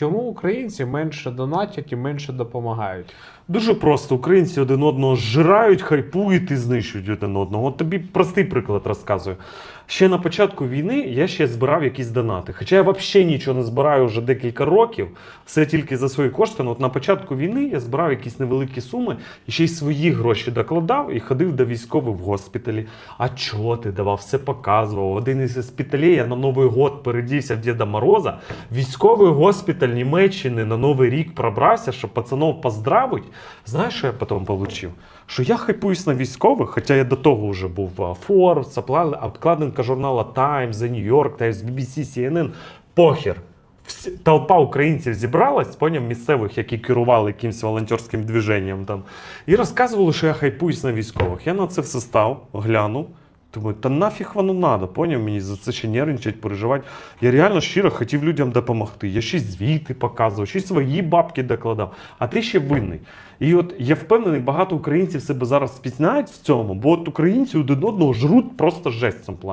Чому українці менше донатять і менше допомагають? Дуже просто. Українці один одного зжирають, хайпують і знищують один одного. От тобі простий приклад розказую. Ще на початку війни я ще збирав якісь донати. Хоча я взагалі нічого не збираю вже декілька років, все тільки за свої кошти. Ну, от на початку війни я збирав якісь невеликі суми і ще й свої гроші докладав і ходив до військових в госпіталі. А чого ти давав? Все показував. Один із госпіталей я на Новий год передівся в Діда Мороза. Військовий госпіталь Німеччини на Новий рік пробрався, щоб пацанов поздравить. Знаєш, що я потім отримав? Що я хайпуюсь на військових, хоча я до того вже був в Forbes, обкла- журнала Times, The New York Times, BBC, CNN. Похер. Толпа українців зібралась, поняв, місцевих, які керували якимось волонтерським движенням там, і розказували, що я хайпуюсь на військових. Я на це все став, глянув. Думаю, та нафіг воно надо, поняв мені за це ще нервничать, переживати. Я реально щиро хотів людям допомогти. Я ще звіти показував, ще свої бабки докладав, а ти ще винний. І от я впевнений, багато українців себе зараз спізнають в цьому, бо от українці один одного жруть просто жесть цьому плані.